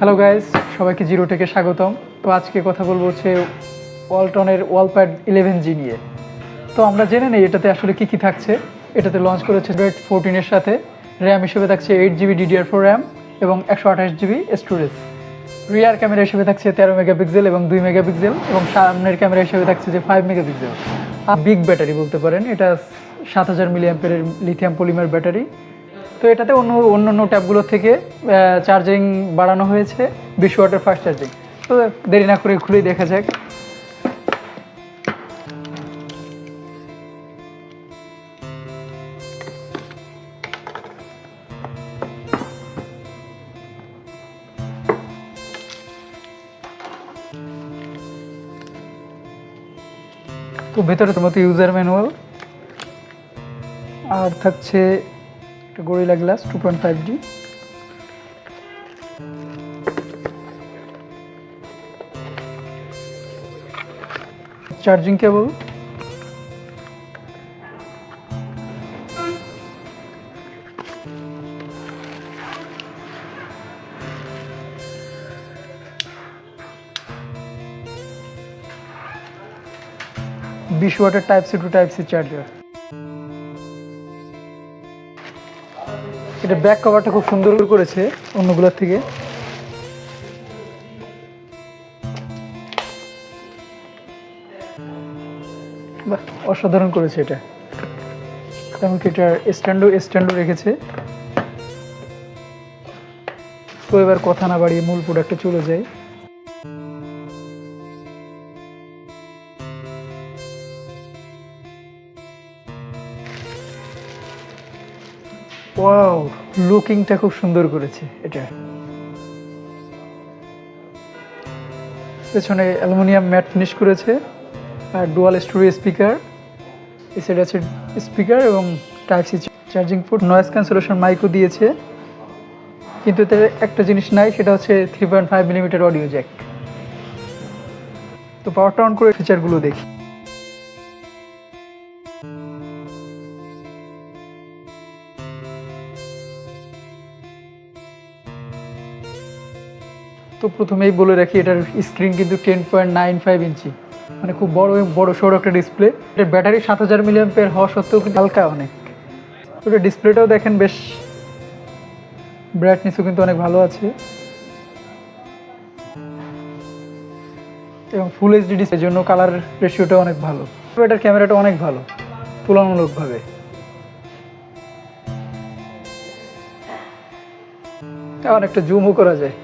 Hello guys সবাইকে zero থেকে স্বাগতম। তো আজকে কথা বলব হচ্ছে ওয়ালটনের ওয়ালপ্যাড ইলেভেন জি নিয়ে। তো আমরা জেনে নেই এটাতে আসলে কি কি থাকছে। এটাতে লঞ্চ করেছে রেড ফোরটিনের সাথে। র্যাম হিসেবে থাকছে eight GB DDR four RAM এবং একশো আঠাশ জিবি স্টোরেজ রিয়ার ক্যামেরা হিসেবে থাকছে তেরো মেগাপিক্সেল এবং দুই মেগাপিক্সেল এবং সামনের ক্যামেরা হিসেবে থাকছে যে ফাইভ মেগাপিক্সেল বিগ ব্যাটারি বলতে পারেন, এটা সাত হাজার মিলিয়াম্পের লিথিয়াম পলিমার ব্যাটারি তো এটাতে অন্য অন্য অন্য ট্যাবগুলোর থেকে চার্জিং বাড়ানো হয়েছে বিশ ওয়াটের ফাস্ট চার্জিং তো দেরি না করে খুলেই দেখা যাক। তো ভেতরে তোমার ইউজার ম্যানুয়াল আর থাকছে একটা gorilla glass two point five D charging cable বিশ ওয়াটের type C to type C charger এটা ব্যাক কভারটা খুব সুন্দর করেছে অন্যগুলোর থেকে। অসাধারণ করেছে এটা। এমনকি এটার স্ট্যান্ডও স্ট্যান্ডও রেখেছে। তো এবার কথা না বাড়িয়ে মূল প্রোডাক্টে চলে যাই। ওয়াও লুকিংটা খুব সুন্দর করেছে এটা। পেছনে অ্যালুমিনিয়াম ম্যাট ফিনিশ করেছে, আর ডুয়াল স্টোরি স্পিকার এই আছে স্পিকার এবং type C charging port noise cancellation মাইকও দিয়েছে, কিন্তু এতে একটা জিনিস নাই, সেটা হচ্ছে three point five millimetre audio jack তো পাওয়ারটা অন করে ফিচারগুলো দেখি। তো প্রথমেই বলে রাখি, এটার স্ক্রিন কিন্তু ten point nine five inch. মানে খুব বড় বড় সড়ো একটা ডিসপ্লে এটার ব্যাটারি সাত হাজার মিলিয়ন পেয়ার হওয়া সত্ত্বেও কিন্তু হালকা অনেক। ওটা ডিসপ্লেটাও দেখেন বেশ ব্রাইটনেসও কিন্তু অনেক ভালো আছে। এবং ফুল এইচডি ডিসপ্লের জন্য কালার রেশিওটা অনেক ভালো। এটার ক্যামেরাটা অনেক ভালো, তুলনামূলকভাবে। অনেকটা জুমও করা যায়।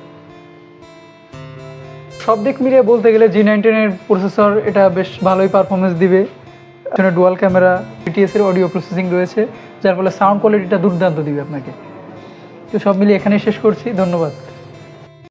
সব দিক মিলিয়ে বলতে গেলে জি নাইনটিনের প্রসেসর এটা বেশ ভালোই পারফরমেন্স দিবে। এখানে ডুয়াল ক্যামেরা এর অডিও প্রসেসিং রয়েছে, যার ফলে সাউন্ড কোয়ালিটিটা দুর্দান্ত দিবে আপনাকে। তো সব মিলিয়ে এখানেই শেষ করছি, ধন্যবাদ।